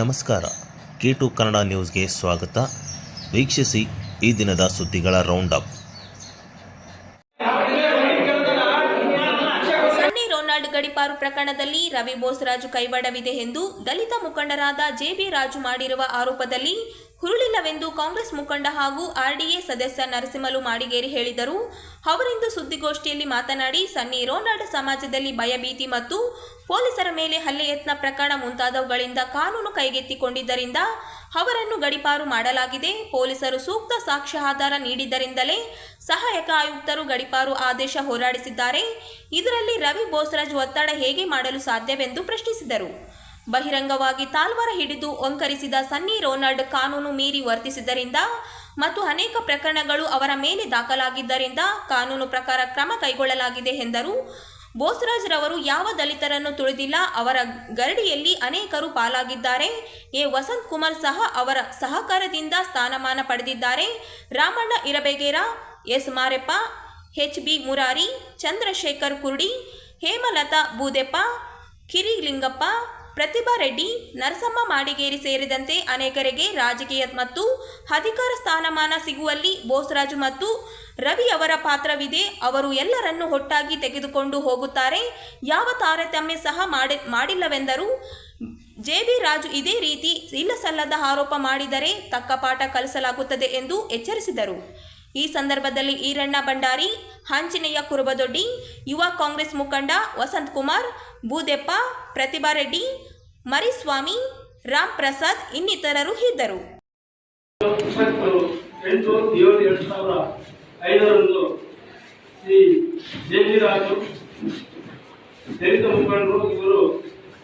ನಮಸ್ಕಾರ. K to Kannada ನ್ಯೂಸ್ಗೆ ಸ್ವಾಗತ. ವೀಕ್ಷಿಸಿ ಈ ದಿನದ ಸುದ್ದಿಗಳ ರೌಂಡ್ ಅಪ್ ಸನ್ನಿ ರೊನಾಲ್ಡ್ ಗಡಿಪಾರು ಪ್ರಕರಣದಲ್ಲಿ ರವಿ ಬೋಸ್ ರಾಜು ಕೈವಾಡವಿದೆ ಎಂದು ದಲಿತ ಮುಖಂಡರಾದ ಜೆಬಿ ರಾಜು ಮಾಡಿರುವ ಆರೋಪದಲ್ಲಿ ಹುರುಳಿಲ್ಲವೆಂದು ಕಾಂಗ್ರೆಸ್ ಮುಖಂಡ ಹಾಗೂ ಆರ್ಡಿಎ ಸದಸ್ಯ ನರಸಿಂಹಲು ಮಾಡಿಗೇರಿ ಹೇಳಿದರು. ಅವರಿಂದು ಸುದ್ದಿಗೋಷ್ಠಿಯಲ್ಲಿ ಮಾತನಾಡಿ, ಸನ್ನಿ ರೋನಾಡ್ ಸಮಾಜದಲ್ಲಿ ಭಯಭೀತಿ ಮತ್ತು ಪೊಲೀಸರ ಮೇಲೆ ಹಲ್ಲೆ ಯತ್ನ ಪ್ರಕರಣ ಮುಂತಾದವುಗಳಿಂದ ಕಾನೂನು ಕೈಗೆತ್ತಿಕೊಂಡಿದ್ದರಿಂದ ಅವರನ್ನು ಗಡಿಪಾರು ಮಾಡಲಾಗಿದೆ. ಪೊಲೀಸರು ಸೂಕ್ತ ಸಾಕ್ಷ್ಯ ಆಧಾರ ನೀಡಿದ್ದರಿಂದಲೇ ಸಹಾಯಕ ಆಯುಕ್ತರು ಗಡಿಪಾರು ಆದೇಶ ಹೋರಾಡಿಸಿದ್ದಾರೆ. ಇದರಲ್ಲಿ ರವಿ ಬೋಸರಾಜ್ ಒತ್ತಡ ಹೇಗೆ ಮಾಡಲು ಸಾಧ್ಯವೆಂದು ಪ್ರಶ್ನಿಸಿದರು. ಬಹಿರಂಗವಾಗಿ ತಾಲ್ವಾರ ಹಿಡಿದು ಒಂಕರಿಸಿದ ಸನ್ನಿ ರೋನಾಲ್ಡ್ ಕಾನೂನು ಮೀರಿ ವರ್ತಿಸಿದ್ದರಿಂದ ಮತ್ತು ಅನೇಕ ಪ್ರಕರಣಗಳು ಅವರ ಮೇಲೆ ದಾಖಲಾಗಿದ್ದರಿಂದ ಕಾನೂನು ಪ್ರಕಾರ ಕ್ರಮ ಕೈಗೊಳ್ಳಲಾಗಿದೆ ಎಂದರು. ಬೋಸರಾಜ್ ರವರು ಯಾವ ದಲಿತರನ್ನು ತುಳಿದಿಲ್ಲ, ಅವರ ಗರಡಿಯಲ್ಲಿ ಅನೇಕರು ಪಾಲಾಗಿದ್ದಾರೆ. ಎ. ವಸಂತ್ ಕುಮಾರ್ ಸಹ ಅವರ ಸಹಕಾರದಿಂದ ಸ್ಥಾನಮಾನ ಪಡೆದಿದ್ದಾರೆ. Ramanna Irabegera, S. Mareppa, H. B. Murari, Chandrashekar Kurdi, Hemalatha Boodeppa Kirilingappa Prathibha Reddy, Narasamma Madigeri ಸೇರಿದಂತೆ ಅನೇಕರಿಗೆ ರಾಜಕೀಯ ಮತ್ತು ಅಧಿಕಾರ ಸ್ಥಾನಮಾನ ಸಿಗುವಲ್ಲಿ ಬೋಸರಾಜು ಮತ್ತು ರವಿ ಅವರ ಪಾತ್ರವಿದೆ. ಅವರು ಎಲ್ಲರನ್ನು ಒಟ್ಟಾಗಿ ತೆಗೆದುಕೊಂಡು ಹೋಗುತ್ತಾರೆ. ಯಾವ ತಾರತಮ್ಯ ಸಹ ಮಾಡಿ, ಮಾಡಿಲ್ಲವೆಂದರು ಜೆ ಬಿ ರಾಜು ಇದೇ ರೀತಿ ಇಲ್ಲಸಲ್ಲದ ಆರೋಪ ಮಾಡಿದರೆ ತಕ್ಕ ಪಾಠ ಕಲಿಸಲಾಗುತ್ತದೆ ಎಂದು ಎಚ್ಚರಿಸಿದರು. ಈ ಸಂದರ್ಭದಲ್ಲಿ ಈರಣ್ಣ ಭಂಡಾರಿ, ಆಂಜನೇಯ ಕುರುಬದೊಡ್ಡಿ, ಯುವ ಕಾಂಗ್ರೆಸ್ ಮುಖಂಡ ವಸಂತ್ ಕುಮಾರ್ ಬೂದೆಪ್ಪ ಪ್ರತಿಭಾ ರೆಡ್ಡಿ ಮರಿಸ್ವಾಮಿ ರಾಮ್ ಪ್ರಸಾದ್ ಇನ್ನಿತರರು ಇದ್ದರು ಇಪ್ಪತ್ತು ಎಂಟು ಏಳು ಎರಡು ಸಾವಿರ ಐದರಂದು ಶ್ರೀ ಜಯರಾಜು ದಲಿತ ಮುಖಂಡರು ಇವರು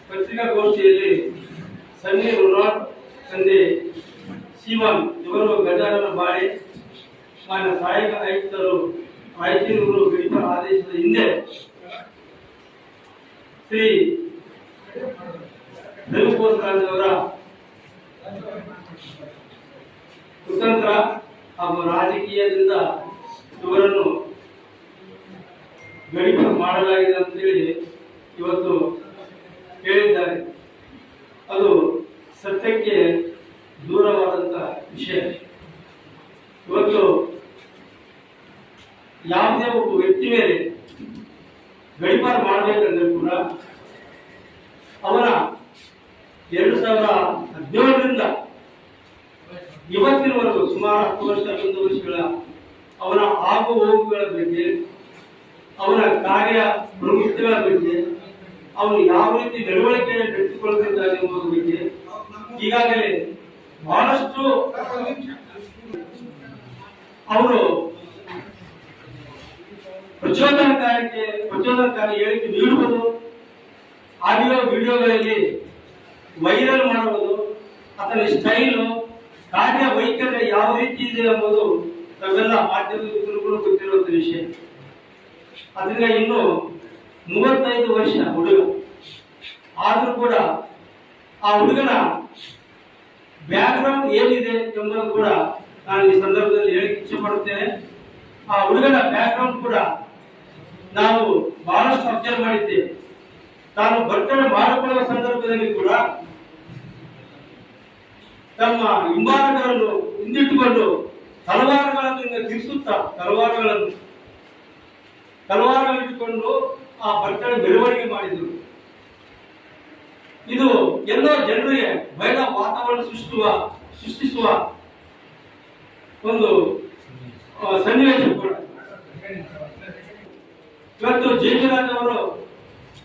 ಪತ್ರಿಕಾಗೋಷ್ಠಿಯಲ್ಲಿ ಸನ್ನಿ ರೊನಾಲ್ಡ್ ತಂದೆ ಸೀಮಾನ್ ಇವರು ಗಜಾನನ ಬಾಳೆ ಮಾನ್ಯ ಸಹಾಯಕ ಆಯುಕ್ತರು ರಾಯಚೂರು ಗಡಿಪ ಆದೇಶದ ಹಿಂದೆ ಶ್ರೀ ಅವರ ಕುತಂತ್ರ ಹಾಗೂ ರಾಜಕೀಯದಿಂದ ಇವರನ್ನು ಗಡಿಪ ಮಾಡಲಾಗಿದೆ ಅಂತೇಳಿ ಇವತ್ತು ಹೇಳಿದ್ದಾರೆ. ಅದು ಸತ್ಯಕ್ಕೆ ದೂರವಾದಂತ ವಿಷಯ. ಇವತ್ತು ಯಾವುದೇ ಒಬ್ಬ ವ್ಯಕ್ತಿ ಮೇಲೆ ಗಡಿಪಾರು ಮಾಡಬೇಕಂದ್ರೆ ಕೂಡ ಅವನ ಎರಡು ಸಾವಿರ ಹದಿನೇಳರಿಂದ ಇವತ್ತಿನವರೆಗೂ ಸುಮಾರು ಹತ್ತು ವರ್ಷ, ಹನ್ನೊಂದು ವರ್ಷಗಳ ಅವರ ಆಗು ಹೋಗುಗಳ ಬಗ್ಗೆ ಅವನ ಕಾರ್ಯ ಪ್ರವೃತ್ತಿಗಳ ಬಗ್ಗೆ ಅವನು ಯಾವ ರೀತಿ ನಡವಳಿಕೆ ನಡೆಸಿಕೊಳ್ಳುತ್ತಿದ್ದಾನೆ ಎಂಬುದರ ಬಗ್ಗೆ ಈಗಾಗಲೇ ಬಹಳಷ್ಟು ಅವರು ಪ್ರಚೋದನಕಾರಕ್ಕೆ ಪ್ರಚೋದನಕಾರಿ ಹೇಳಿಕೆ ನೀಡುವುದು ಆಡಿಯೋ, ವಿಡಿಯೋಗಳಲ್ಲಿ ವೈರಲ್ ಮಾಡುವುದು ಆತನ ಸ್ಟೈಲು, ಕಾರ್ಯ ವೈಖರಿ ಯಾವ ರೀತಿ ಇದೆ ಎಂಬುದು ನಾವೆಲ್ಲ ಮಾಧ್ಯಮಗಳು ಕೂಡ ಗೊತ್ತಿರುವಂತ ವಿಷಯ. ಅದರಿಂದ ಇನ್ನು ಮೂವತ್ತೈದು ವರ್ಷ ಹುಡುಗ. ಆದರೂ ಕೂಡ ಆ ಹುಡುಗನ ಬ್ಯಾಕ್ಗ್ರೌಂಡ್ ಏನಿದೆ ಎಂಬುದು ಕೂಡ ನಾನು ಈ ಸಂದರ್ಭದಲ್ಲಿ ಹೇಳಕ್ಕೆ ಇಚ್ಛೆ ಆ ಹುಡುಗನ ಬ್ಯಾಕ್ಗ್ರೌಂಡ್ ಕೂಡ ನಾವು ಬಹಳಷ್ಟು ಅಬ್ಸರ್ವ್ ಮಾಡಿದ್ದೇವೆ. ತಾನು ಬರ್ತಡೆ ಮಾಡಿಕೊಳ್ಳುವ ಸಂದರ್ಭದಲ್ಲಿ ಕೂಡ ತಮ್ಮ ಹಿಂಬಾಲಕರನ್ನು ಹಿಂದಿಟ್ಟುಕೊಂಡು ತಲವಾರುಗಳನ್ನು ತಿರ್ಸುತ್ತಾ ತಲವಾರುಗಳನ್ನು ತಲವಾರುಗಳಿಟ್ಟುಕೊಂಡು ಆ ಬರ್ತಡೇ ಮೆರವಣಿಗೆ ಮಾಡಿದರು. ಇದು ಎಲ್ಲೋ ಜನರಿಗೆ ಭಯದ ವಾತಾವರಣ ಸೃಷ್ಟಿಸುವ ಸೃಷ್ಟಿಸುವ ಒಂದು ಸನ್ನಿವೇಶ ಕೂಡ. ಇವತ್ತು ಜೇಜರಾಜ್ ಅವರು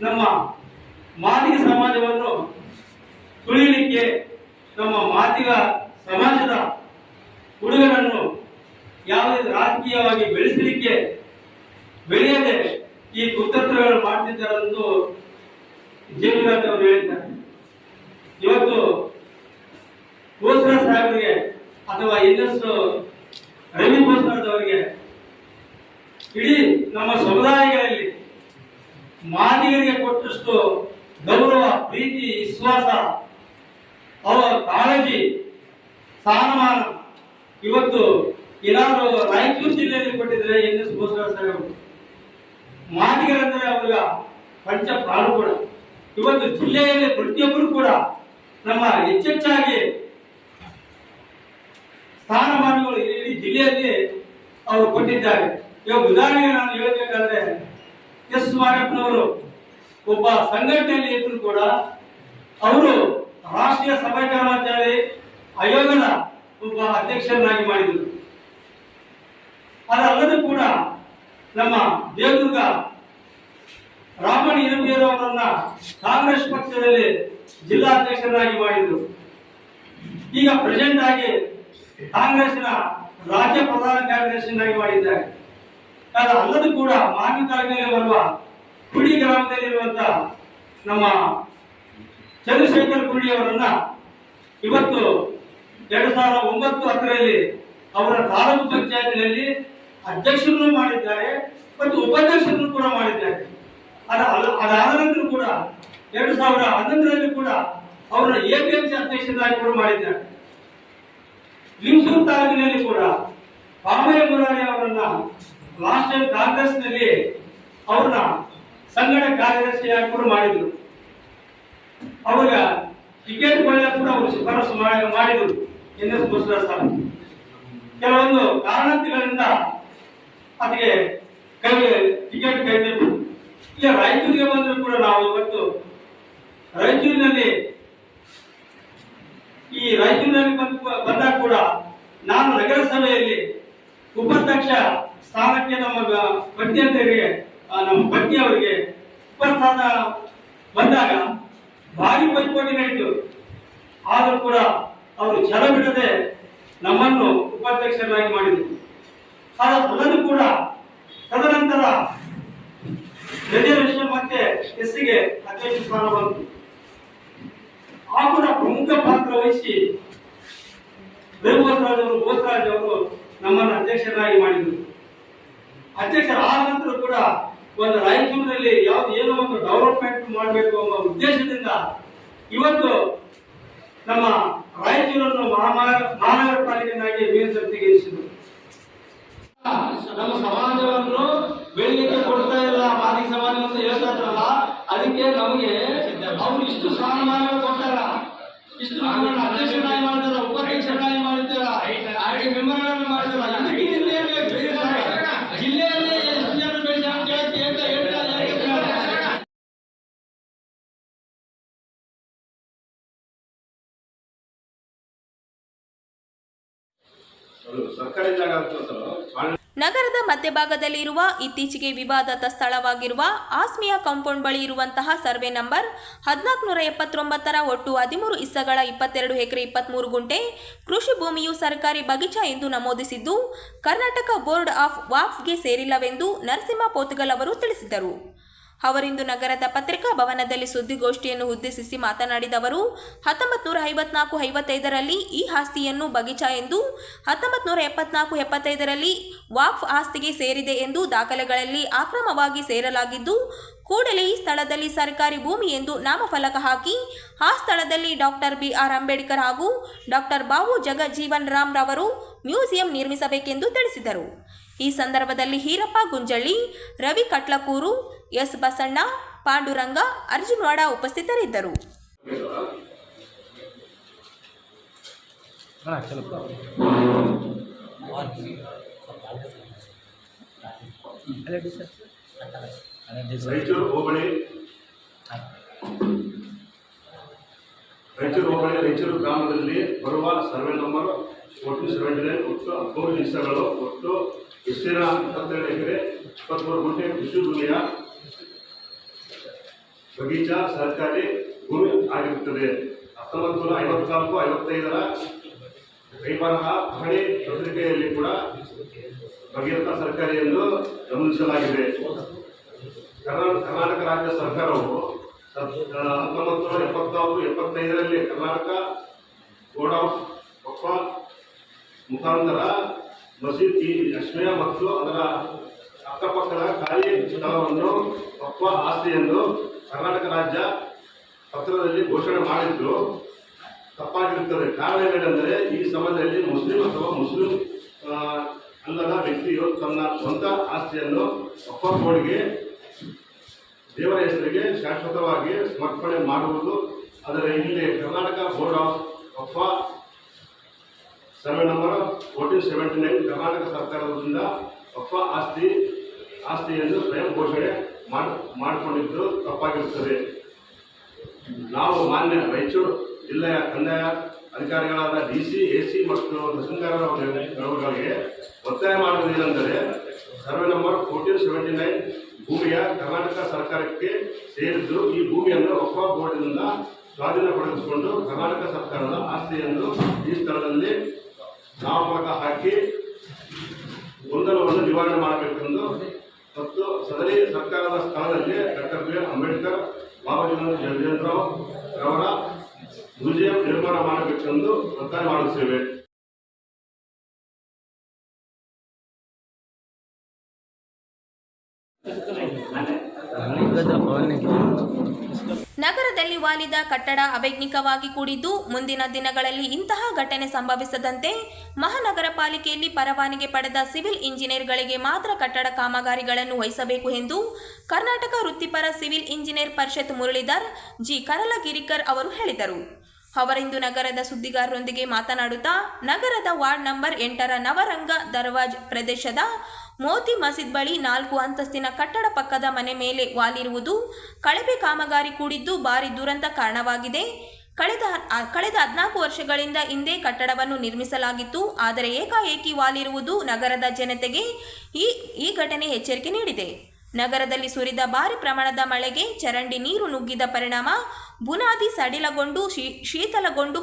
ನಮ್ಮ ಮಾದಿಗ ಸಮಾಜವನ್ನು ತುಳಿಲಿಕ್ಕೆ ನಮ್ಮ ಮಾತಿಗ ಸಮಾಜದ ಹುಡುಗರನ್ನು ಯಾವುದೇ ರಾಜಕೀಯವಾಗಿ ಬೆಳೆಸಲಿಕ್ಕೆ ಬೆಳೆಯದೆ ಈ ಕುತಂತ್ರಗಳು ಮಾಡ್ತಿದ್ದಾರೆಂದು ಜೀವರಾಜ್ ಅವರು ಹೇಳಿದ್ದಾರೆ. ಇವತ್ತು ಗೋಸ್ಕರ ಸಾಹೇಬರಿಗೆ ಅಥವಾ ಇನ್ನಷ್ಟು ರವಿ ಬೋಸರಾಜ್ ಇಡೀ ನಮ್ಮ ಸಮುದಾಯಗಳಲ್ಲಿ ಮಾದಿಗರಿಗೆ ಕೊಟ್ಟಷ್ಟು ಗೌರವ, ಪ್ರೀತಿ, ವಿಶ್ವಾಸ ಅವರ ಕಾಳಜಿ ಸ್ಥಾನಮಾನ ಇವತ್ತು ಏನಾದ್ರು ರಾಯಚೂರು ಜಿಲ್ಲೆಯಲ್ಲಿ ಕೊಟ್ಟಿದ್ರೆ ಎನ್ ಎಸ್ ಗೋಸ್ಕರ ಸಾಹೇಬ್ ಮಾದಿಗರಂದ್ರೆ ಅವ್ರಿಗೆ ಪಂಚ ಪ್ರಾಣ ಕೂಡ ಇವತ್ತು ಜಿಲ್ಲೆಯಲ್ಲಿ ಪ್ರತಿಯೊಬ್ಬರು ಕೂಡ ನಮ್ಮ ಹೆಚ್ಚೆಚ್ಚಾಗಿ ಸ್ಥಾನಮಾನಗಳು ಇಡೀ ಜಿಲ್ಲೆಯಲ್ಲಿ ಅವರು ಕೊಟ್ಟಿದ್ದಾರೆ. ಇವಾಗ ಉದಾಹರಣೆಗೆ ನಾನು ಹೇಳಬೇಕಾದ್ರೆ ಎಸ್ ಮಾರಪ್ಪನವರು ಒಬ್ಬ ಸಂಘಟನೆಯಲ್ಲಿ ಇದ್ರು ಕೂಡ ಅವರು ರಾಷ್ಟ್ರೀಯ ಸಭಾ ಕರ್ಮಚಾರಿ ಆಯೋಗದ ಒಬ್ಬ ಅಧ್ಯಕ್ಷರನ್ನಾಗಿ ಮಾಡಿದರು. ಅದಲ್ಲದೆ ಕೂಡ ನಮ್ಮ ದೇವದುರ್ಗ ರಾಮಣ್ಣ ಇರಬೇರವರನ್ನ ಕಾಂಗ್ರೆಸ್ ಪಕ್ಷದಲ್ಲಿ ಜಿಲ್ಲಾ ಅಧ್ಯಕ್ಷರನ್ನಾಗಿ ಮಾಡಿದರು. ಈಗ ಪ್ರೆಸೆಂಟ್ ಆಗಿ ಕಾಂಗ್ರೆಸ್ನ ರಾಜ್ಯ ಪ್ರಧಾನ ಕಾರ್ಯದರ್ಶಿಯನ್ನಾಗಿ ಮಾಡಿದ್ದಾರೆ. ಅದು ಅಲ್ಲದೆ ಕೂಡ ಮಾನ್ಯ ತಾಲೂಕಿನಲ್ಲಿ ಬರುವ ಕುಡಿ ಗ್ರಾಮದಲ್ಲಿರುವಂತ ನಮ್ಮ ಚಂದ್ರಶೇಖರ್ ಕುರ್ಡಿ ಅವರನ್ನ ಇವತ್ತು ಎರಡು ಸಾವಿರದ ಒಂಬತ್ತು ಹತ್ತರಲ್ಲಿ ಅವರ ತಾಲೂಕು ಪಂಚಾಯತಿನಲ್ಲಿ ಅಧ್ಯಕ್ಷರನ್ನು ಮಾಡಿದ್ದಾರೆ ಮತ್ತು ಉಪಾಧ್ಯಕ್ಷರನ್ನು ಕೂಡ ಮಾಡಿದ್ದಾರೆ. ಅದಾದ ನಂತರ ಕೂಡ ಎರಡು ಸಾವಿರದ ಹನ್ನೊಂದರಲ್ಲಿ ಕೂಡ ಅವರ ಎಪಿಎಂಸಿ ಅಧ್ಯಕ್ಷರಾಗಿ ಕೂಡ ಮಾಡಿದ್ದಾರೆ. ಲಿಂಗಸೂರು ತಾಲೂಕಿನಲ್ಲಿ ಕೂಡ ಬಾಮಯ್ಯ ಮುರಾರಿ ಅವರನ್ನ ಲಾಸ್ಟ್ ಕಾಂಗ್ರೆಸ್ನಲ್ಲಿ ಕಾಂಗ್ರೆಸ್ನಲ್ಲಿ ಅವ್ರನ್ನ ಸಂಘಟ ಕಾರ್ಯದರ್ಶಿಯಾಗಿ ಕೂಡ ಮಾಡಿದ್ರು. ಅವಾಗ ಟಿಕೆಟ್ ಕೂಡ ಅವರು ಶಿಫಾರಸು ಮಾಡಿ- ಮಾಡಿದ್ರು ಎನ್ ಎಸ್ ಸರ್ ಕೆಲವೊಂದು ಕಾರಣತೆಗಳಿಂದ ಅದಕ್ಕೆ ಕೈ ಟಿಕೆಟ್ ಕೈಬಿಟ್ಟು, ಈಗ ರಾಯಚೂರಿಗೆ ಬಂದರೂ ಕೂಡ ನಾವು ಇವತ್ತು ರಾಯಚೂರಿನಲ್ಲಿ ಈ ರಾಯಚೂರಿನಲ್ಲಿ ಬಂದ ಬಂದಾಗ ಕೂಡ ನಾನು ನಗರಸಭೆಯಲ್ಲಿ ಉಪಾಧ್ಯಕ್ಷ ಸ್ಥಾನಕ್ಕೆ ನಮ್ಮ ಪತ್ನಿಯಂತರಿಗೆ ನಮ್ಮ ಪತ್ನಿ ಅವರಿಗೆ ಉಪಸ್ಥಾನ ಬಂದಾಗ ಭಾರಿ ಪೈಪೋಟಿ ನಡೀತು ಆದರೂ ಕೂಡ ಅವರು ಛಲ ಬಿಡದೆ ನಮ್ಮನ್ನು ಉಪಾಧ್ಯಕ್ಷರನ್ನಾಗಿ ಮಾಡಿದರು. ಅದಲ್ಲೂ ಕೂಡ ತದನಂತರ ರಿಸರ್ವೇಶನ್ ಮತ್ತೆ ಎಸ್ಸಿಗೆ ಅಧ್ಯಕ್ಷ ಸ್ಥಾನ ಬಂತು. ಆ ಕೂಡ ಪ್ರಮುಖ ಪಾತ್ರ ವಹಿಸಿ ರಘುವಂತರಾಜ್ ಅವರು ಬೋಸರಾಜ್ ಅವರು ನಮ್ಮನ್ನು ಅಧ್ಯಕ್ಷರನ್ನಾಗಿ ಮಾಡಿದರು. ಅಧ್ಯಕ್ಷರಾದ ನಂತರ ಕೂಡ ಒಂದು ರಾಯಚೂರಿನಲ್ಲಿ ಯಾವ್ದು ಏನೋ ಒಂದು ಡೆವಲಪ್ಮೆಂಟ್ ಮಾಡಬೇಕು ಅನ್ನೋ ಉದ್ದೇಶದಿಂದ ಇವತ್ತು ನಮ್ಮ ರಾಯಚೂರನ್ನು ಮಹಾನಗರ ಮಹಾನಗರ ಪಾಲಿಕೆಯನ್ನಾಗಿ ಮೇಲ್ದರ್ಜೆಗೇರಿಸಿದರು ನಮ್ಮ ಸಮಾಜವನ್ನು ಬೆಳಿಗ್ಗೆ ಕೊಡ್ತಾ ಇಲ್ಲ ಮಾದಿ ಸಮಾಜ ಅಂತ ಹೇಳ್ತಾ ಇದ್ರಲ್ಲ ಅದಕ್ಕೆ ನಮಗೆ ಅವ್ರು ಇಷ್ಟು ಸ್ಥಾನಮಾನ ಕೊಟ್ಟಾರ ಇಷ್ಟು ಅಧ್ಯಕ್ಷರಾಗಿ ಮಾಡಿದಾರ ಉಪಾಧ್ಯಕ್ಷರಾಗಿ ಮಾಡಿದ್ದಾರೆ ಮೆಂಬರ್ಗಳನ್ನು ಮಾಡಿದಾರ. ನಗರದ ಮಧ್ಯಭಾಗದಲ್ಲಿರುವ ಇತ್ತೀಚೆಗೆ ವಿವಾದದ ಸ್ಥಳವಾಗಿರುವ ಆಸ್ಮಿಯಾ ಕಾಂಪೌಂಡ್ ಬಳಿ ಇರುವಂತಹ ಸರ್ವೆ ನಂಬರ್ ಹದಿನಾಲ್ಕುನೂರ ಎಪ್ಪತ್ತೊಂಬತ್ತರ ಒಟ್ಟು ಹದಿಮೂರು ಇಸ್ಸಗಳ ಇಪ್ಪತ್ತೆರಡು ಎಕರೆ ಇಪ್ಪತ್ತ್ಮೂರು ಗುಂಟೆ ಕೃಷಿ ಭೂಮಿಯು ಸರ್ಕಾರಿ ಬಗೀಚಾ ಎಂದು ನಮೂದಿಸಿದ್ದು, ಕರ್ನಾಟಕ ಬೋರ್ಡ್ ಆಫ್ ವಾಫ್ಗೆ ಸೇರಿಲ್ಲವೆಂದು ನರಸಿಂಹ ಪೋತುಗಲ್ ಅವರು ತಿಳಿಸಿದರು. ಅವರಿಂದು ನಗರದ ಪತ್ರಿಕಾ ಭವನದಲ್ಲಿ ಸುದ್ದಿಗೋಷ್ಠಿಯನ್ನು ಉದ್ದೇಶಿಸಿ ಮಾತನಾಡಿದ ಅವರು ಹತ್ತೊಂಬತ್ತು ಐವತ್ನಾಲ್ಕು ಐವತ್ತೈದರಲ್ಲಿ ಈ ಆಸ್ತಿಯನ್ನು ಬಗೀಚಾ ಎಂದು ಹತ್ತೊಂಬತ್ತು ನೂರ ಎಪ್ಪತ್ನಾಲ್ಕು ಎಪ್ಪತ್ತೈದರಲ್ಲಿ ವಾಫ್ ಆಸ್ತಿಗೆ ಸೇರಿದೆ ಎಂದು ದಾಖಲೆಗಳಲ್ಲಿ ಅಕ್ರಮವಾಗಿ ಸೇರಲಾಗಿದ್ದು, ಕೂಡಲೇ ಈ ಸ್ಥಳದಲ್ಲಿ ಸರ್ಕಾರಿ ಭೂಮಿ ಎಂದು ನಾಮಫಲಕ ಹಾಕಿ, ಆ ಸ್ಥಳದಲ್ಲಿ ಡಾಕ್ಟರ್ ಬಿ ಆರ್ ಅಂಬೇಡ್ಕರ್ ಹಾಗೂ ಡಾಕ್ಟರ್ ಬಾಬು ಜಗಜೀವನ್ ರಾಮ್ ರವರು ಮ್ಯೂಸಿಯಂ ನಿರ್ಮಿಸಬೇಕೆಂದು ತಿಳಿಸಿದರು. ಈ ಸಂದರ್ಭದಲ್ಲಿ ಹೀರಪ್ಪ, ಗುಂಜಳ್ಳಿ, ರವಿ ಕಟ್ಲಕೂರು ಎಸ್ ಬಸಣ್ಣ ಪಾಂಡುರಂಗ ಅರ್ಜುನ್ವಾಡ ಉಪಸ್ಥಿತರಿದ್ದರು. ರಾಯಚೂರು ಹೋಬಳಿ. ರಾಯಚೂರು ಹೋಬಳಿ ರಾಯಚೂರು ಗ್ರಾಮದಲ್ಲಿ ಬರುವ ಸರ್ವೆ ನಂಬರ್ ಒಟ್ಟು ಸೆವೆಂಟಿ ನೈನ್ ಒಟ್ಟು ಹದಿಮೂರು ದಿವಸಗಳು ಒಟ್ಟು ವಿಸ್ತೀರ್ಣ ಇಪ್ಪತ್ತೆರಡು ಎಕರೆ ಇಪ್ಪತ್ತ್ಮೂರು ಗುಂಟೆ ಕೃಷಿ ಭೂಮಿಯ ಬಗೀಚಾ ಸಹಕಾರಿ ಭೂಮಿ ಆಗಿರುತ್ತದೆ. ಹತ್ತೊಂಬತ್ತು ನೂರ ಐವತ್ನಾಲ್ಕು, ಐವತ್ತೈದರ ಕೈಬರಹ ಪಹಣಿ ಪತ್ರಿಕೆಯಲ್ಲಿ ಕೂಡ ಭಗೀರಥ ಸರ್ಕಾರಿ ಎಂದು ಗಮನಿಸಲಾಗಿದೆ. ಕರ್ನಾ- ಕರ್ನಾಟಕ ರಾಜ್ಯ ಸರ್ಕಾರವು ಹತ್ತೊಂಬತ್ತು ನೂರ ಎಪ್ಪತ್ನಾಲ್ಕು, ಎಪ್ಪತ್ತೈದರಲ್ಲಿ ಕರ್ನಾಟಕ ಬೋರ್ಡ್ ಆಫ್ ವಕ್ಫ ಮುಖಾಂತರ ಮಸೀದಿ ಲಕ್ಷ್ಮೀಯ ಮತ್ತು ಅದರ ಅಕ್ಕಪಕ್ಕದ ಖಾಲಿ ಸ್ಥಳವನ್ನು ಪಕ್ವ ಆಸ್ತಿ ಎಂದು ಕರ್ನಾಟಕ ರಾಜ್ಯ ಪತ್ರದಲ್ಲಿ ಘೋಷಣೆ ಮಾಡಿದ್ರು. ತಪ್ಪಾಗಿರುತ್ತದೆ. ಕಾರಣ ಏನೆಂದರೆ, ಈ ಸಮಯದಲ್ಲಿ ಮುಸ್ಲಿಂ ಅಥವಾ ಮುಸ್ಲಿಂ ಅಲ್ಲದ ವ್ಯಕ್ತಿಯು ತನ್ನ ಸ್ವಂತ ಆಸ್ತಿಯನ್ನು ಬೋರ್ಡ್ಗೆ ದೇವರ ಹೆಸರಿಗೆ ಶಾಶ್ವತವಾಗಿ ಸಮರ್ಪಣೆ ಮಾಡುವುದು ಅದರ ಇಲ್ಲಿ Karnataka board of Waqf survey number fourteen seventy nine Karnataka ಸರ್ಕಾರದಿಂದ ವಕ್ಫಾ ಆಸ್ತಿ ಆಸ್ತಿಯನ್ನು ಸ್ವಯಂ ಘೋಷಣೆ ಮಾಡ್, ಮಾಡಿಕೊಂಡಿದ್ದು ತಪ್ಪಾಗಿರುತ್ತದೆ. ನಾವು ಮಾನ್ಯ ರಾಯಚೂರು ಜಿಲ್ಲೆಯ ಕಂದಾಯ ಅಧಿಕಾರಿಗಳಾದ ಡಿ ಸಿ, ಎ ಸಿ ಮತ್ತು ತಹಸೀಲ್ದಾರರಿಗೆ ಒತ್ತಾಯ ಮಾಡುವುದೇನೆಂದರೆ survey number fourteen seventy nine ಭೂಮಿಯ ಕರ್ನಾಟಕ ಸರ್ಕಾರಕ್ಕೆ ಸೇರಿದ್ದು ಈ ಭೂಮಿಯನ್ನು ಒಪ್ಪ ಬೋರ್ಡಿನಿಂದ ಸ್ವಾಧೀನಪಡಿಸಿಕೊಂಡು ಕರ್ನಾಟಕ ಸರ್ಕಾರದ ಆಸ್ತಿಯನ್ನು ಈ ಸ್ಥಳದಲ್ಲಿ ನಾಮಫಲಕ ಹಾಕಿ ಗೊಂದಲವನ್ನು ನಿವಾರಣೆ ಮಾಡಬೇಕೆಂದು ಮತ್ತು ಸದರಿ ಸರ್ಕಾರದ ಸ್ಥಳದಲ್ಲಿ doctor B R Ambedkar, Babaji Jagajendrarao ರವರ ಮ್ಯೂಸಿಯಂ ನಿರ್ಮಾಣ ಮಾಡಬೇಕೆಂದು ಒತ್ತಾಯ ಮಾಡುತ್ತೇವೆ ನಗರದಲ್ಲಿ ವಾಲಿದ ಕಟ್ಟಡ ಅವೈಜ್ಞಿಕವಾಗಿ ಕೂಡಿದ್ದು ಮುಂದಿನ ದಿನಗಳಲ್ಲಿ ಇಂತಹ ಘಟನೆ ಸಂಭವಿಸದಂತೆ ಮಹಾನಗರ ಪಾಲಿಕೆಯಲ್ಲಿ ಪರವಾನಗಿ ಪಡೆದ ಸಿವಿಲ್ ಇಂಜಿನಿಯರ್ಗಳಿಗೆ ಮಾತ್ರ ಕಟ್ಟಡ ಕಾಮಗಾರಿಗಳನ್ನು ವಹಿಸಬೇಕು ಎಂದು ಕರ್ನಾಟಕ ವೃತ್ತಿಪರ ಸಿವಿಲ್ ಇಂಜಿನಿಯರ್ ಪರಿಷತ್ ಮುರಳೀಧರ್ ಜಿ. ಕರಲಗಿರಿಕರ್ ಅವರು ಹೇಳಿದರು. ಅವರಿಂದು ನಗರದ ಸುದ್ದಿಗಾರರೊಂದಿಗೆ ಮಾತನಾಡುತ್ತಾ, ನಗರದ ವಾರ್ಡ್ ನಂಬರ್ ಎಂಟರ ನವರಂಗ ದರ್ವಾಜ್ ಪ್ರದೇಶದ ಮೋತಿ ಮಸೀದ್ ಬಳಿ ನಾಲ್ಕು ಅಂತಸ್ತಿನ ಕಟ್ಟಡ ಪಕ್ಕದ ಮನೆ ಮೇಲೆ ವಾಲಿರುವುದು ಕಳಪೆ ಕಾಮಗಾರಿ ಕೂಡಿದ್ದು ಭಾರಿ ದುರಂತ ಕಾರಣವಾಗಿದೆ. ಕಳೆದ ಕಳೆದ ಹದಿನಾಲ್ಕು ವರ್ಷಗಳಿಂದ ಹಿಂದೆ ಕಟ್ಟಡವನ್ನು ನಿರ್ಮಿಸಲಾಗಿತ್ತು. ಆದರೆ ಏಕಾಏಕಿ ವಾಲಿರುವುದು ನಗರದ ಜನತೆಗೆ ಈ ಈ ಘಟನೆ ಎಚ್ಚರಿಕೆ ನೀಡಿದೆ. ನಗರದಲ್ಲಿ ಸುರಿದ ಭಾರಿ ಪ್ರಮಾಣದ ಮಳೆಗೆ ಚರಂಡಿ ನೀರು ನುಗ್ಗಿದ ಪರಿಣಾಮ ಬುನಾದಿ ಸಡಿಲಗೊಂಡು ಶೀತಲಗೊಂಡು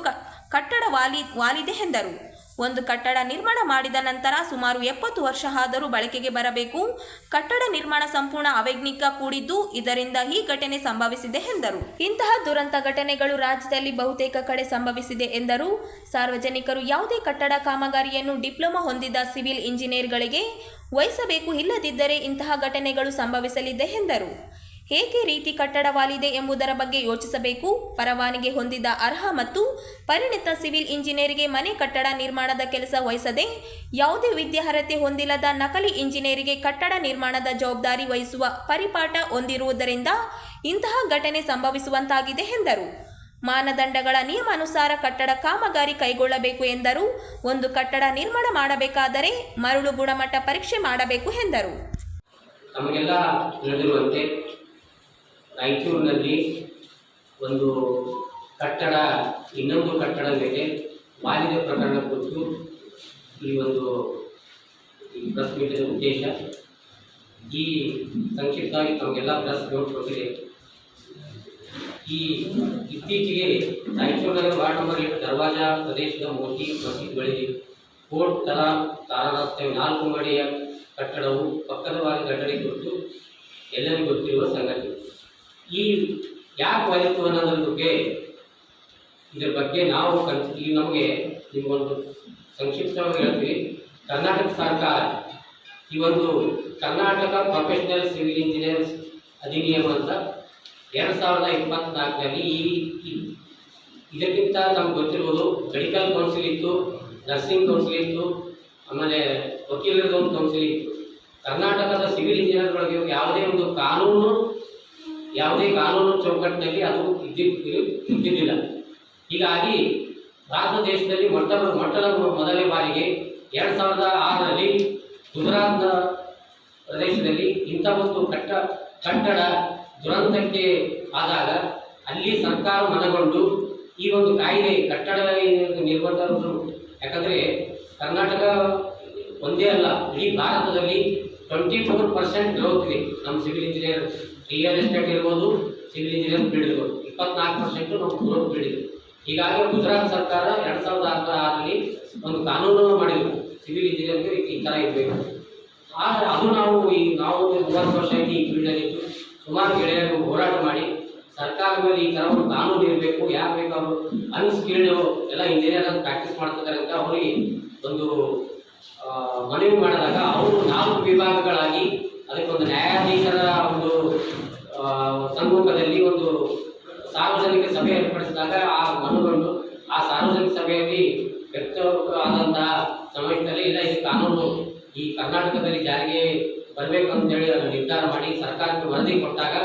ಕಟ್ಟಡ ವಾಲಿ, ವಾಲಿದೆ ಎಂದರು. ಒಂದು ಕಟ್ಟಡ ನಿರ್ಮಾಣ ಮಾಡಿದ ನಂತರ ಸುಮಾರು ಎಪ್ಪತ್ತು ವರ್ಷ ಆದರೂ ಬಳಕೆಗೆ ಬರಬೇಕು. ಕಟ್ಟಡ ನಿರ್ಮಾಣ ಸಂಪೂರ್ಣ ಅವೈಜ್ಞಿಕ ಕೂಡಿದ್ದು ಇದರಿಂದ ಈ ಘಟನೆ ಸಂಭವಿಸಿದೆ ಎಂದರು. ಇಂತಹ ದುರಂತ ಘಟನೆಗಳು ರಾಜ್ಯದಲ್ಲಿ ಬಹುತೇಕ ಕಡೆ ಸಂಭವಿಸಿದೆ ಎಂದರು. ಸಾರ್ವಜನಿಕರು ಯಾವುದೇ ಕಟ್ಟಡ ಕಾಮಗಾರಿಯನ್ನು ಡಿಪ್ಲೊಮಾ ಹೊಂದಿದ ಸಿವಿಲ್ ಇಂಜಿನಿಯರ್ಗಳಿಗೆ ವಹಿಸಬೇಕು ಇಲ್ಲದಿದ್ದರೆ ಇಂತಹ ಘಟನೆಗಳು ಸಂಭವಿಸಲಿದೆ ಎಂದರು. ಏಕೆ ರೀತಿ ಕಟ್ಟಡ ವಾಲಿದೆ ಎಂಬುದರ ಬಗ್ಗೆ ಯೋಚಿಸಬೇಕು? ಪರವಾನಿಗೆ ಹೊಂದಿದ ಅರ್ಹ ಮತ್ತು ಪರಿಣಿತ ಸಿವಿಲ್ ಇಂಜಿನಿಯರಿಗೆ ಮನೆ ಕಟ್ಟಡ ನಿರ್ಮಾಣದ ಕೆಲಸ ವಹಿಸದೆ, ಯಾವುದೇ ವಿದ್ಯಾರ್ಹತೆ ಹೊಂದಿಲ್ಲದ ನಕಲಿ ಇಂಜಿನಿಯರಿಗೆ ಕಟ್ಟಡ ನಿರ್ಮಾಣದ ಜವಾಬ್ದಾರಿ ವಹಿಸುವ ಪರಿಪಾಠ ಹೊಂದಿರುವುದರಿಂದ ಇಂತಹ ಘಟನೆ ಸಂಭವಿಸುವಂತಾಗಿದೆ ಎಂದರು. ಮಾನದಂಡಗಳ ನಿಯಮಾನುಸಾರ ಕಟ್ಟಡ ಕಾಮಗಾರಿ ಕೈಗೊಳ್ಳಬೇಕು ಎಂದರು. ಒಂದು ಕಟ್ಟಡ ನಿರ್ಮಾಣ ಮಾಡಬೇಕಾದರೆ ಮರಳು ಗುಣಮಟ್ಟ ಪರೀಕ್ಷೆ ಮಾಡಬೇಕು ಎಂದರು. ರಾಯಚೂರಿನಲ್ಲಿ ಒಂದು ಕಟ್ಟಡ, ಇನ್ನೊಂದು ಕಟ್ಟಡ ಮೇಲೆ ಮಾಲಿನ್ಯ ಪ್ರಕರಣ ಕುರಿತು ಈ ಒಂದು ಪ್ರೆಸ್ ಮೀಟಿನ ಉದ್ದೇಶ. ಈ ಸಂಕ್ಷಿಪ್ತವಾಗಿ ತಮಗೆಲ್ಲ ಪ್ರೆಸ್ ನೋಟ್ ಕೊಟ್ಟಿದೆ ಈ ಇತ್ತೀಚೆಗೆ ರಾಯಚೂರು ನಗರ ವಾರ್ಡ್ ನಂಬರ್ ಎಂಟು ದರ್ವಾಜಾ ಪ್ರದೇಶದ ಮೋಟಿ ಮಸೀದ್ ಬಳಿ ಕೋರ್ಟ್ ತರ ತಾರಾರಸ್ತೆ ನಾಲ್ಕು ಮಡಿಯ ಕಟ್ಟಡವು ಪಕ್ಕದ ಕಟ್ಟಡ ಘಟನೆ ಕುರಿತು ಎಲ್ಲರಿಗೂ ಗೊತ್ತಿರುವ ಸಂಗತಿ. ಈ ಯಾಕೆ ಒಲಿತು ಅನ್ನೋದ್ರ ಬಗ್ಗೆ, ಇದ್ರ ಬಗ್ಗೆ ನಾವು ಕನ್ ಈ ನಮಗೆ ನಿಮಗೊಂದು ಸಂಕ್ಷಿಪ್ತವಾಗಿ ಹೇಳ್ತೀವಿ. ಕರ್ನಾಟಕ ಸರ್ಕಾರ ಈ ಒಂದು ಕರ್ನಾಟಕ ಪ್ರೊಫೆಷನಲ್ ಸಿವಿಲ್ ಇಂಜಿನಿಯರ್ಸ್ ಅಧಿನಿಯಮ ಅಂತ ಎರಡು ಸಾವಿರದ ಇಪ್ಪತ್ನಾಲ್ಕರಲ್ಲಿ ಈ ಇದಕ್ಕಿಂತ ನಮ್ಗೆ ಗೊತ್ತಿರ್ಬೋದು ಮೆಡಿಕಲ್ ಕೌನ್ಸಿಲ್ ಇತ್ತು ನರ್ಸಿಂಗ್ ಕೌನ್ಸಿಲ್ ಇತ್ತು, ಆಮೇಲೆ ವಕೀಲರದ ಒಂದು ಕೌನ್ಸಿಲ್ ಇತ್ತು. ಕರ್ನಾಟಕದ ಸಿವಿಲ್ ಇಂಜಿನಿಯರ್ಗಳಿಗೆ ಯಾವುದೇ ಒಂದು ಕಾನೂನು ಯಾವುದೇ ಕಾನೂನು ಚೌಕಟ್ಟಿನಲ್ಲಿ ಅದು ಇದ್ದಿದ್ದು ಇದ್ದಿದ್ದಿಲ್ಲ. ಹೀಗಾಗಿ ಭಾರತ ದೇಶದಲ್ಲಿ ಮೊಟ್ಟ ಮೊಟ್ಟದ ಮೊದಲನೇ ಬಾರಿಗೆ ಎರಡು ಸಾವಿರದ ಆರರಲ್ಲಿ ಗುಜರಾತ್ನ ಪ್ರದೇಶದಲ್ಲಿ ಇಂಥ ಒಂದು ಕಟ್ಟ, ಕಟ್ಟಡ ದುರಂತಕ್ಕೆ ಆದಾಗ ಅಲ್ಲಿ ಸರ್ಕಾರ ಮನಗೊಂಡು ಈ ಒಂದು ಕಾಯಿಲೆ ಕಟ್ಟಡ ನಿರ್ಬಂಧ ಯಾಕಂದರೆ ಕರ್ನಾಟಕ ಒಂದೇ ಅಲ್ಲ, ಇಡೀ ಭಾರತದಲ್ಲಿ ಟ್ವೆಂಟಿ ಫೋರ್ ಪರ್ಸೆಂಟ್ ಗ್ರೋತ್ ಇದೆ. ನಮ್ಮ ಸಿವಿಲ್ ಇಂಜಿನಿಯರ್ ರಿಯಲ್ ಎಸ್ಟೇಟ್ ಇರ್ಬೋದು ಸಿವಿಲ್ ಇಂಜಿನಿಯರ್ ಫೀಲ್ಡ್ ಇಪ್ಪತ್ನಾಲ್ಕು ಪರ್ಸೆಂಟ್ ನಮ್ಮ ಗ್ರೋತ್ ಫೀಲ್ಡ್ ಇದೆ ಗುಜರಾತ್ ಸರ್ಕಾರ ಎರಡು ಸಾವಿರದ ಆರರಲ್ಲಿ ಒಂದು ಕಾನೂನನ್ನು ಮಾಡಿದ್ರು. ಸಿವಿಲ್ ಇಂಜಿನಿಯರ್ಗೆ ಈ ಥರ ಇರಬೇಕು. ಆದರೆ ಅದು ನಾವು ಈ, ನಾವು ಮೂವತ್ತು ವರ್ಷ ಈ ಫೀಲ್ಡಲ್ಲಿ ಸುಮಾರು ಗೆಳೆಯರು ಹೋರಾಟ ಮಾಡಿ ಸರ್ಕಾರ ಮೇಲೆ ಈ ಥರ ಒಂದು ಕಾನೂನು ಇರಬೇಕು, ಯಾರು ಬೇಕು ಅವರು? ಅನ್ಸ್ಕಿಲ್ಡ್ ಎಲ್ಲ ಇಂಜಿನಿಯರ್ ಪ್ರಾಕ್ಟೀಸ್ ಮಾಡ್ತಿದ್ದಾರೆ ಅಂತ ಅವರಿಗೆ ಒಂದು ಮನವಿ ಮಾಡಿದಾಗ ಅವರು ನಾಲ್ಕು ವಿಭಾಗಗಳಾಗಿ ಅದಕ್ಕೊಂದು ನ್ಯಾಯಾಧೀಶರ ಒಂದು ಸಮ್ಮುಖದಲ್ಲಿ ಒಂದು ಸಾರ್ವಜನಿಕ ಸಭೆ ಏರ್ಪಡಿಸಿದಾಗ ಆ ಮನುಗೊಂಡು ಆ ಸಾರ್ವಜನಿಕ ಸಭೆಯಲ್ಲಿ ವ್ಯಕ್ತವಾದಂತಹ ಸಮಯದಲ್ಲಿ ಇಲ್ಲ, ಈ ಕಾನೂನು ಈ ಕರ್ನಾಟಕದಲ್ಲಿ ಜಾರಿಗೆ ಬರಬೇಕು ಅಂತೇಳಿ ಅದನ್ನು ನಿರ್ಧಾರ ಮಾಡಿ ಸರ್ಕಾರಕ್ಕೆ ವರದಿ ಕೊಟ್ಟಾಗ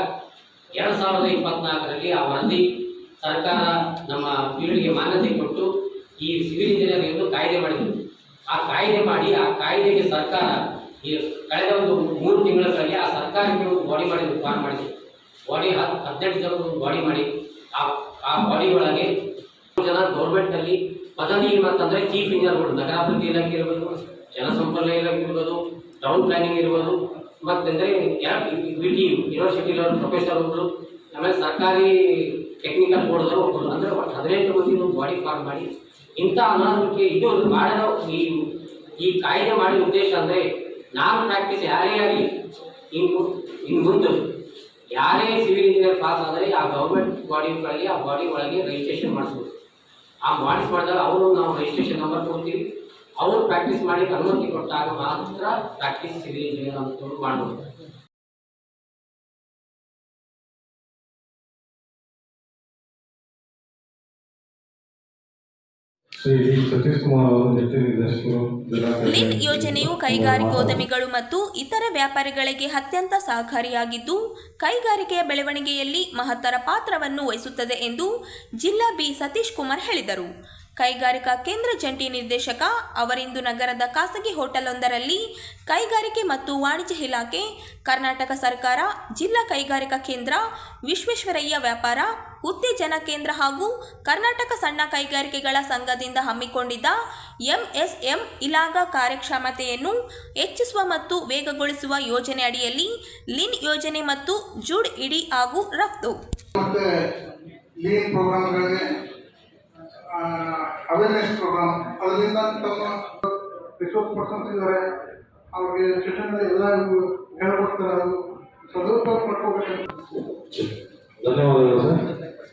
ಎರಡು ಸಾವಿರದ ಇಪ್ಪತ್ನಾಲ್ಕರಲ್ಲಿ ಆ ವರದಿ ಸರ್ಕಾರ ನಮ್ಮ ಪೀಳಿಗೆ ಮಾನ್ಯತೆ ಕೊಟ್ಟು ಈ ಸಿವಿಲ್ ಇಂಜಿನಿಯರ್ ಎಂದು ಕಾಯ್ದೆ ಮಾಡಿದ್ರು. ಆ ಕಾಯ್ದೆ ಮಾಡಿ, ಆ ಕಾಯ್ದೆಗೆ ಸರ್ಕಾರ ಈ ಕಳೆದ ಒಂದು ಮೂರು ತಿಂಗಳಲ್ಲಿ ಆ ಸರ್ಕಾರಕ್ಕೆ ಒಂದು ಬಾಡಿ ಮಾಡಿ ಫಾರ್ಮ್ ಮಾಡಿದೆ ಬಾಡಿ ಹದಿನೆಂಟು ಜನ ಒಂದು ಬಾಡಿ ಮಾಡಿ. ಆ ಆ ಬಾಡಿ ಒಳಗೆ ಜನ ಗೌರ್ಮೆಂಟ್ನಲ್ಲಿ ಪದವಿ ಅಂತಂದ್ರೆ ಚೀಫ್ ಇಂಜಿನಿಯರ್ಗಳು ನಗರಾಭಿವೃದ್ಧಿ ಇಲಾಖೆ ಇರ್ಬೋದು ಜನಸಂಪರ್ಕ ಇಲಾಖೆ ಇರ್ಬೋದು ಟೌನ್ ಪ್ಲಾನಿಂಗ್ ಇರ್ಬೋದು, ಮತ್ತಂದ್ರೆ ವಿ ಟಿ ಯೂನಿವರ್ಸಿಟಿ ಪ್ರೊಫೆಸರ್ಗಳು ಆಮೇಲೆ ಸರ್ಕಾರಿ ಟೆಕ್ನಿಕಲ್ ಬೋರ್ಡ್ದವರು ಒಬ್ಬರು ಅಂದ್ರೆ ಒಟ್ಟು ಹದಿನೆಂಟು ಮಂದಿ ಒಂದು ಬಾಡಿ ಫಾರ್ಮ್ ಮಾಡಿ. ಇಂಥ ಅನಾರೋಗ್ಯ ಇದು ಮಾಡಿದ ಈ ಈ ಕಾಯ್ದೆ ಮಾಡಿದ ಉದ್ದೇಶ ಅಂದರೆ ನಾನು ಪ್ರಾಕ್ಟೀಸ್ ಯಾರೇ ಆಗಲಿ ಇನ್ನು ಇನ್ನು ಮುಂದೆ ಯಾರೇ ಸಿವಿಲ್ ಇಂಜಿನಿಯರ್ ಪಾಸ್ ಆದರೆ ಆ ಗೌರ್ಮೆಂಟ್ ಬಾಡಿಗಳಿಗೆ ಆ ಬಾಡಿ ಒಳಗೆ ರಿಜಿಸ್ಟ್ರೇಷನ್ ಮಾಡಿಸ್ಬೋದು. ಆ ಮಾಡಿಸ್ ಮಾಡಿದಾಗ ಅವರು ನಾವು ರಿಜಿಸ್ಟ್ರೇಷನ್ ನಂಬರ್ ಕೊಡ್ತೀವಿ. ಅವರು ಪ್ರಾಕ್ಟೀಸ್ ಮಾಡಿ ಅನುಮತಿ ಕೊಟ್ಟಾಗ ಮಾತ್ರ ಪ್ರಾಕ್ಟೀಸ್ ಸಿವಿಲ್ ಇಂಜಿನಿಯರ್ ಅಂತ ಮಾಡ್ಬೋದು. ಲಿಂಕ್ ಯೋಜನೆಯು ಕೈಗಾರಿಕೋದ್ಯಮಿಗಳು ಮತ್ತು ಇತರ ವ್ಯಾಪಾರಿಗಳಿಗೆ ಅತ್ಯಂತ ಸಹಕಾರಿಯಾಗಿದ್ದು ಕೈಗಾರಿಕೆಯ ಬೆಳವಣಿಗೆಯಲ್ಲಿ ಮಹತ್ತರ ಪಾತ್ರವನ್ನು ವಹಿಸುತ್ತದೆ ಎಂದು ಜಿಲ್ಲಾ ಬಿ. ಸತೀಶ್ ಕುಮಾರ್ ಹೇಳಿದರು. ಕೈಗಾರಿಕಾ ಕೇಂದ್ರ ಜಂಟಿ ನಿರ್ದೇಶಕ ಅವರಿಂದು ನಗರದ ಖಾಸಗಿ ಹೋಟೆಲೊಂದರಲ್ಲಿ ಕೈಗಾರಿಕೆ ಮತ್ತು ವಾಣಿಜ್ಯ ಇಲಾಖೆ ಕರ್ನಾಟಕ ಸರ್ಕಾರ ಜಿಲ್ಲಾ ಕೈಗಾರಿಕಾ ಕೇಂದ್ರ ವಿಶ್ವೇಶ್ವರಯ್ಯ ವ್ಯಾಪಾರ ಉತ್ತೇಜನ ಕೇಂದ್ರ ಹಾಗೂ ಕರ್ನಾಟಕ ಸಣ್ಣ ಕೈಗಾರಿಕೆಗಳ ಸಂಘದಿಂದ ಹಮ್ಮಿಕೊಂಡಿದ್ದ ಎಂಎಸ್ಎಂ ಇಲಾಖಾ ಕಾರ್ಯಕ್ಷಮತೆಯನ್ನು ಹೆಚ್ಚಿಸುವ ಮತ್ತು ವೇಗಗೊಳಿಸುವ ಯೋಜನೆ ಅಡಿಯಲ್ಲಿ ಲಿನ್ ಯೋಜನೆ ಮತ್ತು ಜೂಡ್ ಇಡಿ ಹಾಗೂ ರಫ್ತು. ಮತ್ತು ಲೀನ್ ಪ್ರೋಗ್ರಾಮ್ಗಳಿಗೆ ಅವೇರ್ನೆಸ್ ಪ್ರೋಗ್ರಾಮ್. ಅದರಿಂದ ತಮ್ಮ ರಿಸೋರ್ಸ್ ಪರ್ಸನ್ಸ್ ಇದ್ದಾರೆ. ಅವ್ರಿಗೆ ಶಿಕ್ಷಣದ ಎಲ್ಲ ಹೇಳ್ಕೊಡ್ತಾರೆ ಅದು ಸದುಪಯೋಗ ಪಡ್ಕೋಬೇಕು ಧನ್ಯವಾದಗಳು ಸರ್.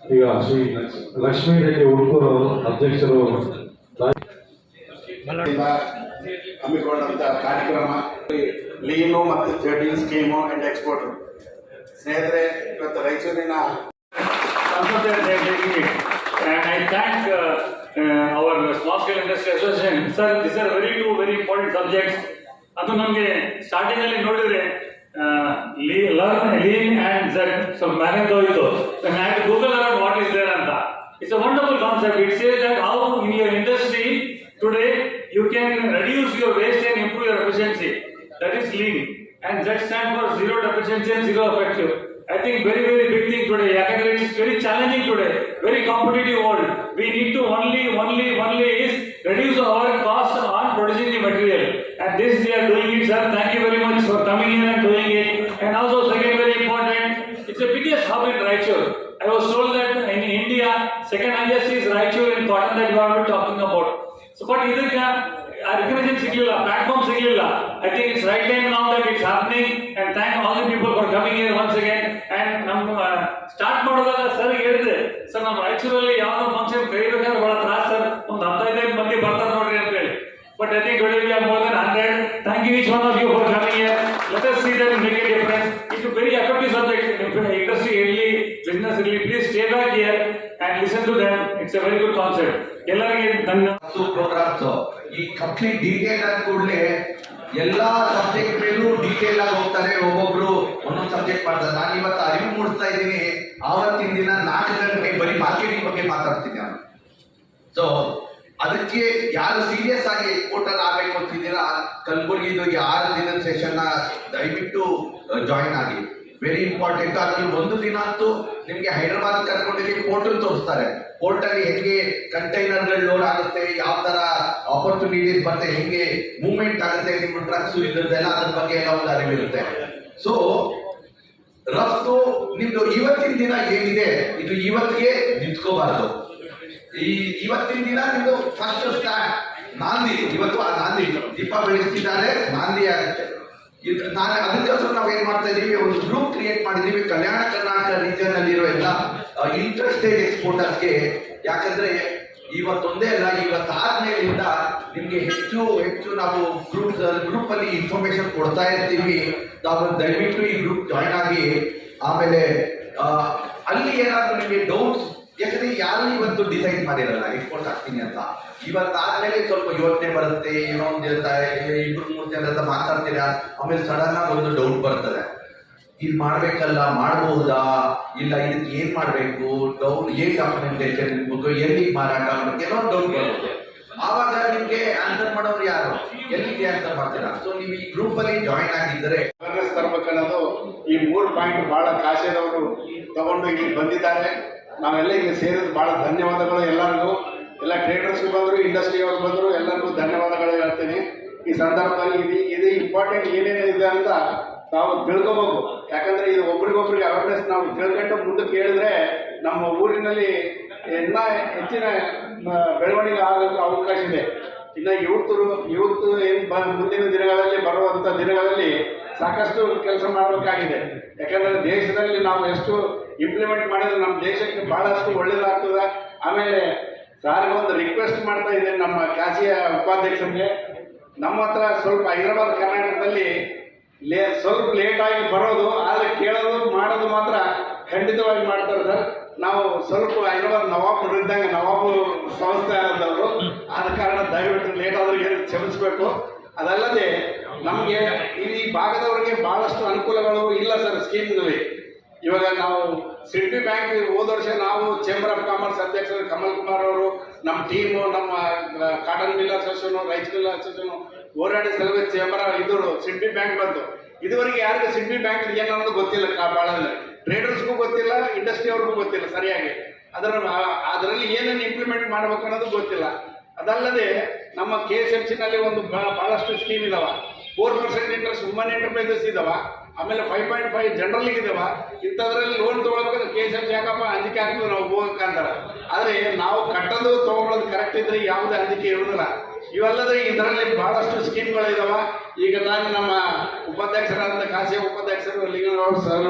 ಈಗ ಶ್ರೀ ಲಕ್ಷ್ಮೀ ರೆಡ್ಡಿ ಉಡುಪುರ ಅಧ್ಯಕ್ಷರು ಹಮ್ಮಿಕೊಂಡಂತ ಕಾರ್ಯಕ್ರಮ. ಲೀನು ಮತ್ತು Z scheme scheme and export ಸ್ನೇಹಿತರೆ ಇವತ್ತು ರೈಚೂರಿನ our small scale industry association sir this are very to very important subject ಅದು ನಮಗೆ ಸ್ಟಾರ್ಟಿಂಗ್ ಅಲ್ಲಿ ನೋಡಿದ್ರೆ learn lean and Z. So Manandoito. So I Google around what is there and that. It's a wonderful concept. It says that how in your industry today you can reduce your waste and improve your efficiency. That is lean. And Z stands for zero deficiency and zero effective. I think very, very big thing today. Academics it's very challenging today. Very competitive world. We need to only, only, only is reduce our cost on producing the material. And this we are ಇರಲಿ please stay back here and listen to them it's a very good concept ಎಲ್ಲರಿಗೆ ಧನ್ಯವಾದ programmes ಈ complete detail ಆದ ಕೂಡಲೇ ಎಲ್ಲಾ subject ಮೇಲೂ detail ಆಗಿ ಹೋಗ್ತಾರೆ ಒಬ್ಬೊಬ್ರು ಒಂದೊಂದು ಸಬ್ಜೆಕ್ಟ್ ಮಾಡ್ತಾರೆ. ನಾನು ಇವತ್ತು ಅರಿವು ಮೂಡಿಸ್ತಾ ಇದ್ದೀನಿ. ಆವತ್ತಿನ ದಿನ ನಾಲ್ಕು ಗಂಟೆ ಬರೀ ಮಾರ್ಕೆಟಿಂಗ್ ಬಗ್ಗೆ ಮಾತಾಡ್ತೀನಿ ನಾನು. ಸೊ ಅದಕ್ಕೆ ಯಾರು ಸೀರಿಯಸ್ ಆಗಿ ಎಕ್ಸ್ಪೋರ್ಟರ್ ಆಗ್ಬೇಕು ಅಂತಿದ್ದೀರಾ? ಕಲಬುರಗಿದು ಆರು ದಿನದ ಸೆಷನ್ ದಯವಿಟ್ಟು ಜಾಯಿನ್ ಆಗಿ. ವೆರಿ ಇಂಪಾರ್ಟೆಂಟ್ ಅದ್ರಲ್ಲಿ ಒಂದು ದಿನ ಅಂತೂ ನಿಮ್ಗೆ ಹೈದರಾಬಾದ್ ಕರ್ಕೊಂಡಿದ್ದೀವಿ ಪೋರ್ಟಲ್ ತೋರಿಸ್ತಾರೆ. ಪೋರ್ಟಲ್ ಹೆಂಗೆ ಕಂಟೈನರ್ಗಳು ಲೋಡ್ ಆಗುತ್ತೆ, ಯಾವ ತರ ಆಪರ್ಚುನಿಟೀಸ್ ಬರುತ್ತೆ, ಹೆಂಗೆ ಮೂವ್ಮೆಂಟ್ ಆಗುತ್ತೆ, ನಿಮ್ಮ ಡ್ರಗ್ಸ್ ಇದ್ರದ್ದೆಲ್ಲ ಅದ್ರ ಬಗ್ಗೆ ಎಲ್ಲ ಒಂದು ಅರಿವಿರುತ್ತೆ ಸೊ ರಫ್ತು ನಿಮ್ದು ಇವತ್ತಿನ ದಿನ ಏನಿದೆ ಇದು ಇವತ್ತಿಗೆ ನಿಂತ್ಕೋಬಾರ್ದು. ಈ ಇವತ್ತಿನ ದಿನ ನಿಮ್ದು ಫಸ್ಟ್ ಸ್ಟಾರ್ಟ್ ನಾಂದಿ, ಇವತ್ತು ಆ ನಾಂದಿ, ದೀಪ ಬೆಳೆಸ್ತಿದ್ದಾರೆ ನಾಂದಿ ಆಗುತ್ತೆ. ನಾನು ಅದಕ್ಕೋಸ್ಕರ ನಾವು ಏನ್ ಮಾಡ್ತಾ ಇದೀವಿ ಒಂದು ಗ್ರೂಪ್ ಕ್ರಿಯೇಟ್ ಮಾಡಿದೀವಿ ಕಲ್ಯಾಣ ಕರ್ನಾಟಕ ರೀಜನ್ ಅಲ್ಲಿರೋ ಎಲ್ಲ ಇಂಟ್ರೆಸ್ಟೆಡ್ ಎಕ್ಸ್ಪೋರ್ಟರ್ಸ್ಗೆ ಯಾಕಂದ್ರೆ ಇವತ್ತೊಂದೇ ಅಲ್ಲ ಇವತ್ತು ಆದ್ಮೇಲಿಂದ ನಿಮ್ಗೆ ಹೆಚ್ಚು ಹೆಚ್ಚು ನಾವು ಗ್ರೂಪ್ ಗ್ರೂಪ್ ಅಲ್ಲಿ ಇನ್ಫಾರ್ಮೇಶನ್ ಕೊಡ್ತಾ ಇರ್ತೀವಿ. ನಾವು ದಯವಿಟ್ಟು ಈ ಗ್ರೂಪ್ ಜಾಯ್ನ್ ಆಗಿ, ಆಮೇಲೆ ಅಲ್ಲಿ ಏನಾದ್ರು ನಿಮಗೆ ಡೌಟ್ಸ್ ಯಾಕಂದ್ರೆ ಯಾರು ಇವತ್ತು ಡಿಸೈಡ್ ಮಾಡಿರಲ್ಲ ಎಕ್ಸ್ಪೋರ್ಟ್ ಆಗ್ತೀನಿ ಅಂತ. ಇವತ್ತಾದ್ಮೇಲೆ ಸ್ವಲ್ಪ ಯೋಚನೆ ಬರುತ್ತೆ, ಏನೋ ಒಂದು ಇರ್ತಾರೆ ಇಬ್ರು ಮೂರು ಜನ ಹತ್ರ ಮಾತಾಡ್ತೀರಾ? ಆಮೇಲೆ ಸಡನ್ ಆಗಿ ಒಂದು ಡೌಟ್ ಬರ್ತದೆ. ಇದು ಮಾಡ್ಬೇಕಲ್ಲ, ಮಾಡಬಹುದಾ? ಇಲ್ಲ, ಇದಕ್ಕೆ ಏನ್ ಮಾಡ್ಬೇಕು? ಡೌಟ್ ಏನ್ ಡಾಕ್ಯುಮೆಂಟೇಶನ್ ಇರ್ಬೋದು ಎಲ್ಲಿ ಮಾರಾಟ ಮಾಡಬೇಕು? ಕೆಲವೊಂದು ಡೌಟ್ ಬರುತ್ತೆ. ಆವಾಗ ನಿಮ್ಗೆ ಆನ್ಸರ್ ಮಾಡೋರು ಯಾರು? ಎಲ್ಲಿಗೆ ಆನ್ಸರ್ ಮಾಡ್ತೀರಾ? ಸೊ ನೀವು ಈ ಗ್ರೂಪ್ ಅಲ್ಲಿ ಜಾಯಿನ್ ಆಗಿದ್ದರೆ ಅವೇರ್ನೆಸ್ ತರಬೇಕನ್ನೋದು ಈ ಮೂರು ಪಾಯಿಂಟ್ ಬಹಳ ಕಾಶಿಯದವರು ತಗೊಂಡು ಇಲ್ಲಿ ಬಂದಿದ್ದಾರೆ. ನಾವೆಲ್ಲ ಇಲ್ಲಿ ಸೇರಿದ ಬಹಳ ಧನ್ಯವಾದಗಳು ಎಲ್ಲರಿಗೂ. ಎಲ್ಲ ಟ್ರೇಡರ್ಸ್ಗೂ ಬಂದರು ಇಂಡಸ್ಟ್ರಿಯವ್ರು ಬಂದರು, ಎಲ್ಲರಿಗೂ ಧನ್ಯವಾದಗಳು ಹೇಳ್ತೀನಿ. ಈ ಸಂದರ್ಭದಲ್ಲಿ ಇದು ಇದು ಇಂಪಾರ್ಟೆಂಟ್ ಏನೇನಿದೆ ಅಂತ ನಾವು ತಿಳ್ಕೊಬೇಕು ಯಾಕಂದ್ರೆ ಇದು ಒಬ್ರಿಗೊಬ್ರಿಗೆ ಅವೇರ್ನೆಸ್ ನಾವು ತಿಳ್ಕೊಂಡು ಮುಂದಕ್ಕೆ ಕೇಳಿದ್ರೆ ನಮ್ಮ ಊರಿನಲ್ಲಿ ಎಲ್ಲ ಹೆಚ್ಚಿನ ಬೆಳವಣಿಗೆ ಆಗೋಕ್ಕೆ ಅವಕಾಶ ಇದೆ. ಇನ್ನು ಯುವತರು ಯೂತ್ ಏನು ಬ, ಮುಂದಿನ ದಿನಗಳಲ್ಲಿ ಬರುವಂಥ ದಿನಗಳಲ್ಲಿ ಸಾಕಷ್ಟು ಕೆಲಸ ಮಾಡಬೇಕಾಗಿದೆ. ಯಾಕಂದರೆ ದೇಶದಲ್ಲಿ ನಾವು ಎಷ್ಟು ಇಂಪ್ಲಿಮೆಂಟ್ ಮಾಡಿದ್ರೆ ನಮ್ಮ ದೇಶಕ್ಕೆ ಬಹಳಷ್ಟು ಒಳ್ಳೇದಾಗ್ತದೆ. ಆಮೇಲೆ ಒಂದು ರಿಕ್ವೆಸ್ಟ್ ಮಾಡ್ತಾ ಇದ್ದೇನೆ ನಮ್ಮ ಕಾಶಿಯ ಉಪಾಧ್ಯಕ್ಷರಿಗೆ ನಮ್ಮ ಹತ್ರ ಸ್ವಲ್ಪ ಹೈದರಾಬಾದ್, ಕರ್ನಾಟಕದಲ್ಲಿ ಲೇ ಸ್ವಲ್ಪ ಲೇಟಾಗಿ ಬರೋದು, ಆದರೆ ಕೇಳೋದು, ಮಾಡೋದು ಮಾತ್ರ ಖಂಡಿತವಾಗಿ ಮಾಡ್ತಾರೆ ಸರ್. ನಾವು ಸ್ವಲ್ಪ ಹೈದರಾಬಾದ್ ನವಾಬ್ ಇದ್ದಂಗೆ ನವಾಬು ಸಂಸ್ಥೆ ಆದವರು ಆದ ಕಾರಣ ದಯವಿಟ್ಟು ಲೇಟ್ ಆದ್ರೆ ಏನು ಕ್ಷಮಿಸಬೇಕು. ಅದಲ್ಲದೆ ನಮಗೆ ಈ ಭಾಗದವರಿಗೆ ಬಹಳಷ್ಟು ಅನುಕೂಲಗಳು ಇಲ್ಲ ಸರ್ ಸ್ಕೀಮ್ನಲ್ಲಿ ಇವಾಗ ನಾವು ಸಿಡ್ಬಿ ಬ್ಯಾಂಕ್ ಹೋದ ವರ್ಷ ನಾವು ಚೇಂಬರ್ ಆಫ್ ಕಾಮರ್ಸ್ ಅಧ್ಯಕ್ಷರು ಕಮಲ್ ಕುಮಾರ್ ಅವರು, ನಮ್ಮ ಟೀಮು ನಮ್ಮ cotton mill association rice mill association ಹೋರಾಡಿ ಸಲುವಾಗಿ ಚೇಂಬರ್ ಇದು ಸಿಡ್ಬಿ ಬ್ಯಾಂಕ್ ಬಂತು. ಇದುವರೆಗೆ ಯಾರಿಗೂ ಸಿಡ್ಬಿ ಬ್ಯಾಂಕ್ ಅನ್ನೋದು ಗೊತ್ತಿಲ್ಲ ಭಾಳ ಟ್ರೇಡರ್ಸ್ಗೂ ಗೊತ್ತಿಲ್ಲ ಇಂಡಸ್ಟ್ರಿ ಅವ್ರಿಗೂ ಗೊತ್ತಿಲ್ಲ ಸರಿಯಾಗಿ. ಅದರ ಅದರಲ್ಲಿ ಏನೇನು ಇಂಪ್ಲಿಮೆಂಟ್ ಮಾಡ್ಬೇಕು ಅನ್ನೋದು ಗೊತ್ತಿಲ್ಲ. ಅದಲ್ಲದೆ ನಮ್ಮ ಕೆ ಎಸ್ ಎಫ್ ಸಿನಲ್ಲಿ ಒಂದು ಬಹಳ- ಬಹಳಷ್ಟು ಸ್ಕೀಮ್ ಇದಾವ. Four percent interest woman enterprises ಇದಾವ. ಆಮೇಲೆ ಫೈವ್ ಪಾಯಿಂಟ್ ಫೈವ್ ಜನರಲ್ಗೆ ಇದಾವ ಇಂಥದ್ರಲ್ಲಿ ಲೋನ್ ತೊಗೊಳ್ಬೇಕಾದ್ರೆ ಕೆ ಎಸ್ ಯಾಕಪ್ಪ ಅಂಜಿಕೆ ಹಾಕಿದ್ರು ನಾವು ಹೋಗಕ್ಕಂತಾರೆ ಆದರೆ ನಾವು ಕಟ್ಟೋದು ತೊಗೊಳೋದು ಕರೆಕ್ಟ್ ಇದ್ರೆ ಯಾವುದೇ ಅಂಜಿಕೆ ಇರೋದಿಲ್ಲ. ಇವೆಲ್ಲದ್ರೆ ಇದರಲ್ಲಿ ಬಹಳಷ್ಟು ಸ್ಕೀಮ್ಗಳಿದಾವ ಈಗ ನಾನು ನಮ್ಮ ಉಪಾಧ್ಯಕ್ಷರಾದಂಥ ಖಾಸಗಿ ಉಪಾಧ್ಯಕ್ಷರು ಲಿಂಗನಗೌಡ ಸರ್